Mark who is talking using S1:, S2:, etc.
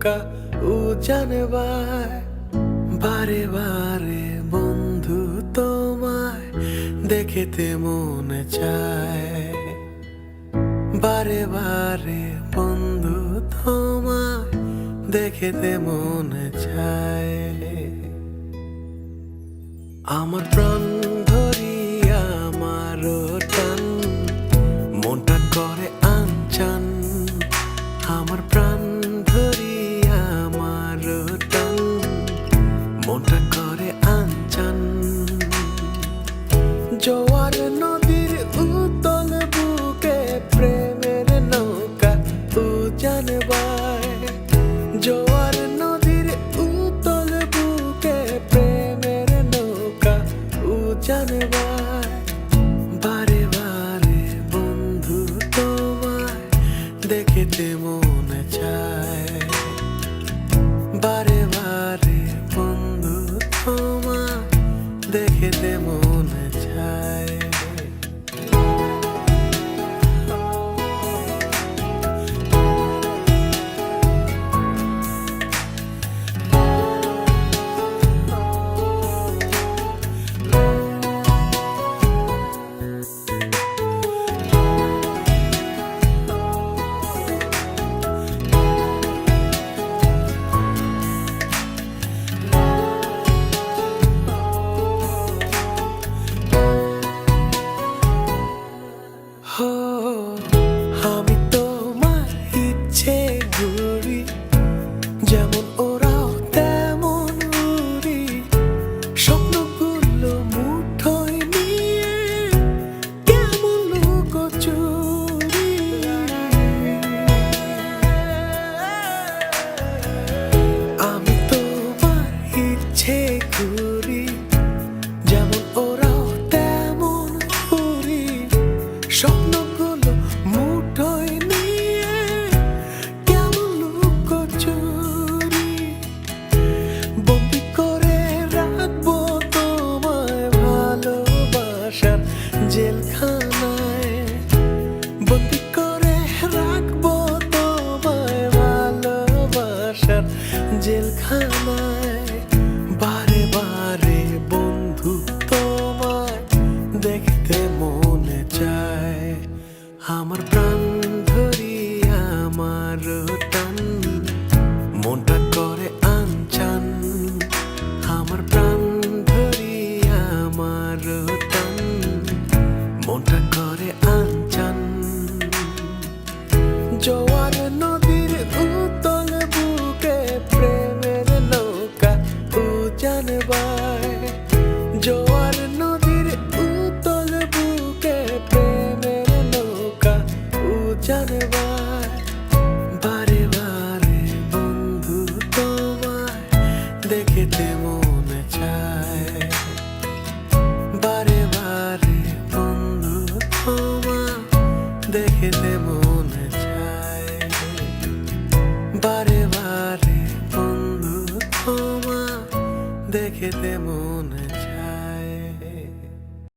S1: নৌকা উজান বায়। বারে বারে বন্ধু তোমায় দেখেতে মনে চায়। বারে বারে বন্ধু তোমায় দেখেতে মনে চায়। আমার প্রাণ দেখেতে মনে আমি তোমার ইচ্ছে ঘুরি, যেমন ওরাও তেমন উড়ি স্বপ্নগুলো মুঠোয় নিয়ে কেমন লুকোচুরি। আমি তোমার ইচ্ছে ঘুরি। জেলখানায় বারে বারে বন্ধু তোমায় দেখেতে মনে।